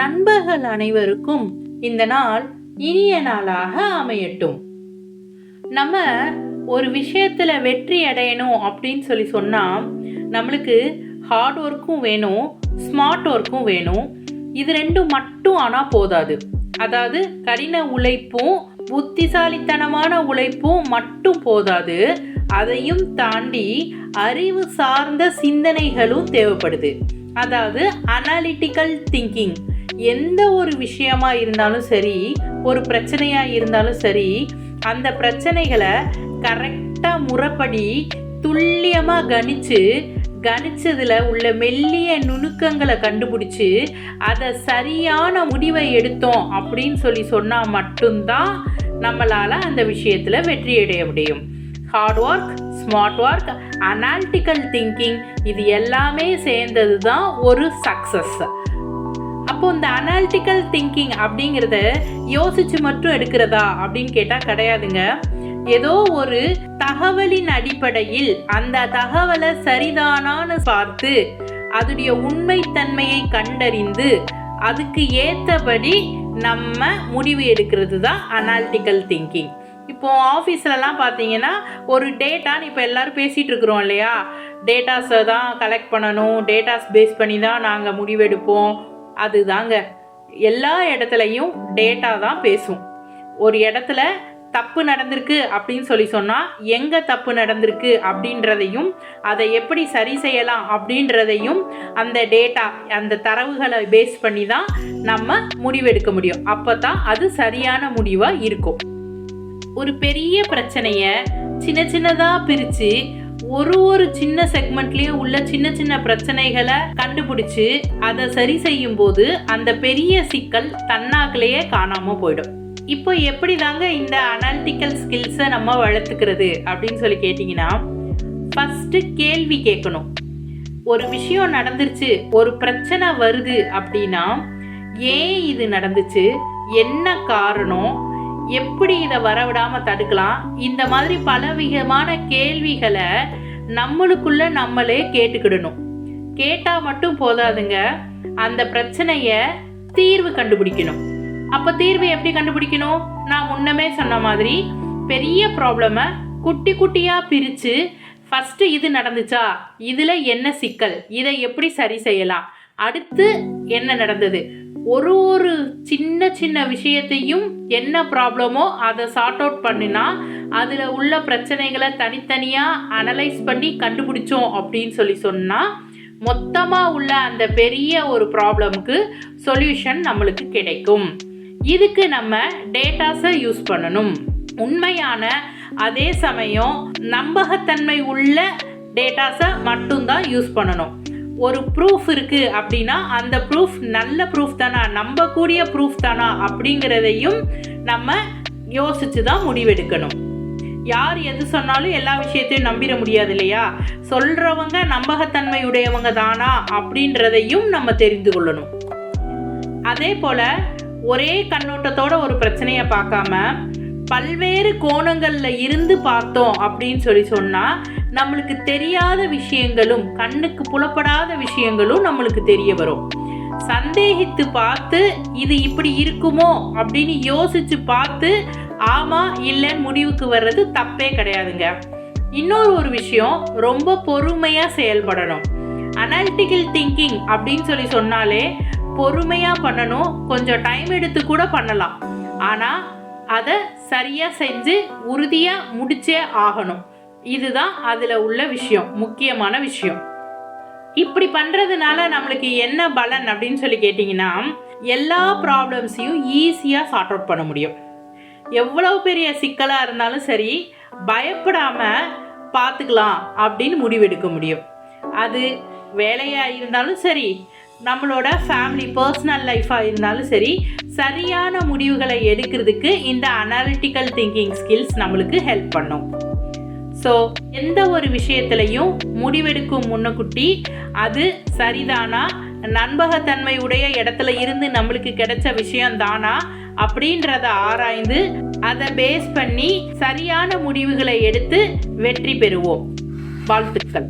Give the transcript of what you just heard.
நண்பர்கள் அனைவருக்கும் இந்த நாள் இனிய நாளாக அமையட்டும். நம்ம ஒரு விஷயத்துல வெற்றி அடையணும் அப்படின்னு சொல்லி சொன்னா நம்மளுக்கு ஹார்ட் ஒர்க்கும் வேணும் ஸ்மார்ட் ஒர்க்கும் வேணும். இது ரெண்டும் மட்டும் ஆனால் போதாது. அதாவது கடின உழைப்பும் புத்திசாலித்தனமான உழைப்பும் மட்டும் போதாது. அதையும் தாண்டி அறிவு சார்ந்த சிந்தனைகளும் தேவைப்படுது. அதாவது அனாலிட்டிக்கல் திங்கிங் எந்த ஒரு விஷயமா இருந்தாலும் சரி ஒரு பிரச்சனையா இருந்தாலும் சரி அந்த பிரச்சனைகளை கரெக்டாக முறைப்படி துல்லியமாக கணிச்சு கணிச்சதுல உள்ள மெல்லிய நுணுக்கங்களை கண்டுபிடிச்சு அதை சரியான முடிவை எடுத்தோம் அப்படின்னு சொல்லி சொன்னால் மட்டும்தான் நம்மளால் அந்த விஷயத்தில் வெற்றி அடைய முடியும். Hard work smart work analytical thinking இது எல்லாமே சேர்ந்தது தான் ஒரு சக்ஸஸ் அப்போ இந்த அனாலிட்டிக்கல் திங்கிங் அப்படிங்கிறத யோசிச்சு மட்டும் எடுக்கிறதா அப்படின்னு கேட்டால் கிடையாதுங்க. ஏதோ ஒரு தகவலின் அடிப்படையில் அந்த தகவலை சரிதானான்னு பார்த்து அதோடைய உண்மைத்தன்மையை கண்டறிந்து அதுக்கு ஏற்றபடி நம்ம முடிவு எடுக்கிறது தான் அனாலிட்டிக்கல் திங்கிங் இப்போ ஆஃபீஸ்லலாம் பார்த்தீங்கன்னா ஒரு டேட்டான்னு இப்போ எல்லாரும் பேசிகிட்டு இருக்கிறோம் இல்லையா? டேட்டாஸை தான் கலெக்ட் பண்ணணும் டேட்டாஸ் பேஸ் பண்ணி தான் நாங்கள் முடிவெடுப்போம். அதுதாங்க. எல்லா இடத்துலையும் டேட்டா தான் பேசும். ஒரு இடத்துல தப்பு நடந்திருக்கு அப்படின்னு சொல்லி சொன்னால் எங்கே தப்பு நடந்திருக்கு அப்படின்றதையும் அதை எப்படி சரி செய்யலாம் அப்படின்றதையும் அந்த டேட்டா அந்த தரவுகளை பேஸ் பண்ணி தான் நம்ம முடிவெடுக்க முடியும். அப்போ தான் அது சரியான முடிவாக இருக்கும். ஒரு பெரிய பிரச்சனையை சின்ன சின்னதாக பிரித்து ஒரு ஒரு சின்ன செக்மெண்ட்லயும் உள்ள சின்ன சின்ன பிரச்சனைகளை கண்டுபிடிச்சு அதை சரி செய்யும் போது அந்த பெரிய சிக்கல் தன்னாக்கிலேயே காணாம போயிடும். இப்போ எப்படி தாங்க இந்த அனாலிட்டிக்கல் ஸ்கில்ஸை நம்ம வளர்த்துக்கிறது அப்படின்னு சொல்லி கேட்டிங்கன்னா ஃபஸ்ட்டு கேள்வி கேட்கணும். ஒரு விஷயம் நடந்துருச்சு ஒரு பிரச்சனை வருது அப்படின்னா ஏன் இது நடந்துச்சு என்ன காரணம் எப்படி இதை வரவிடாம தடுக்கலாம்? இந்த மாதிரி பலவிதமான கேள்விகளை நம்மளுக்குள்ள நம்மளே கேட்டுக்கிடணும். கேட்டா மட்டும் போதாதுங்க. அந்த பிரச்சனைய தீர்வு கண்டுபிடிக்கணும். அப்ப தீர்வு எப்படி கண்டுபிடிக்கணும்? நான் முன்னமே சொன்ன மாதிரி பெரிய ப்ராப்ளமை குட்டி குட்டியா பிரிச்சு ஃபர்ஸ்ட் இது நடந்துச்சா? இதுல என்ன சிக்கல்? இதை எப்படி சரி செய்யலாம்? அடுத்து என்ன நடந்தது? ஒரு ஒரு சின்ன சின்ன விஷயத்தையும் என்ன ப்ராப்ளமோ அதை சார்ட் அவுட் பண்ணினா அதில் உள்ள பிரச்சனைகளை தனித்தனியாக அனலைஸ் பண்ணி கண்டுபிடிச்சோம் அப்படின்னு சொல்லி சொன்னால் மொத்தமாக உள்ள அந்த பெரிய ஒரு ப்ராப்ளமுக்கு சொல்யூஷன் நம்மளுக்கு கிடைக்கும். இதுக்கு நம்ம டேட்டாஸை யூஸ் பண்ணணும். உண்மையான அதே சமயம் நம்பகத்தன்மை உள்ள டேட்டாஸை மட்டும்தான் யூஸ் பண்ணணும். ஒரு ப்ரூஃப் இருக்கு அப்படின்னா அந்த ப்ரூஃப் நல்ல ப்ரூஃப் தானா? நம்பக்கூடிய ப்ரூஃப் தானா? அப்படிங்கிறதையும் நம்ம யோசித்து தான் முடிவெடுக்கணும். யார் எது சொன்னாலும் எல்லா விஷயத்தையும் நம்பிட முடியாது இல்லையா? சொல்றவங்க நம்பகத்தன்மை உடையவங்க தானா? அப்படின்றதையும் நம்ம தெரிந்து கொள்ளணும். அதே போல ஒரே கண்ணோட்டத்தோட ஒரு பிரச்சனையை பார்க்காம பல்வேறு கோணங்கள்ல இருந்து பார்த்தோம் அப்படின்னு சொல்லி சொன்னா நம்மளுக்கு தெரியாத விஷயங்களும் கண்ணுக்கு புலப்படாத விஷயங்களும் நம்மளுக்கு தெரிய வரும். சந்தேகித்து பார்த்து இது இப்படி இருக்குமோ அப்படின்னு யோசிச்சு பார்த்து ஆமா இல்லைன்னு முடிவுக்கு வர்றது தப்பே கிடையாதுங்க. இன்னொரு ஒரு விஷயம் ரொம்ப பொறுமையா செயல்படணும். அனாலிட்டிக்கல் திங்கிங் அப்படின்னு சொல்லி சொன்னாலே பொறுமையா பண்ணணும் கொஞ்சம் டைம் எடுத்து கூட பண்ணலாம். ஆனா அதை சரியா செஞ்சு உறுதியா முடிச்சே ஆகணும். இதுதான் அதில் உள்ள விஷயம் முக்கியமான விஷயம். இப்படி பண்ணுறதுனால நம்மளுக்கு என்ன பலன் அப்படின்னு சொல்லி கேட்டிங்கன்னா எல்லா ப்ராப்ளம்ஸையும் ஈஸியாக சார்ட் அவுட் பண்ண முடியும். எவ்வளோ பெரிய சிக்கலாக இருந்தாலும் சரி பயப்படாமல் பார்த்துக்கலாம் அப்படின்னு முடிவெடுக்க முடியும். அது வேலையாக இருந்தாலும் சரி நம்மளோட ஃபேமிலி பர்சனல் லைஃப்பாக இருந்தாலும் சரி சரியான முடிவுகளை எடுக்கிறதுக்கு இந்த அனாலிட்டிக்கல் திங்கிங் ஸ்கில்ஸ் நம்மளுக்கு ஹெல்ப் பண்ணும். ஸோ எந்த ஒரு விஷயத்திலையும் முடிவெடுக்கும் முன்னக்குட்டி அது சரிதானா? நண்பகத்தன்மை உடைய இடத்துல இருந்து நம்மளுக்கு கிடைச்ச விஷயம் தானா அப்படின்றத ஆராய்ந்து அதை பேஸ் பண்ணி சரியான முடிவுகளை எடுத்து வெற்றி பெறுவோம். வாழ்த்துக்கள்.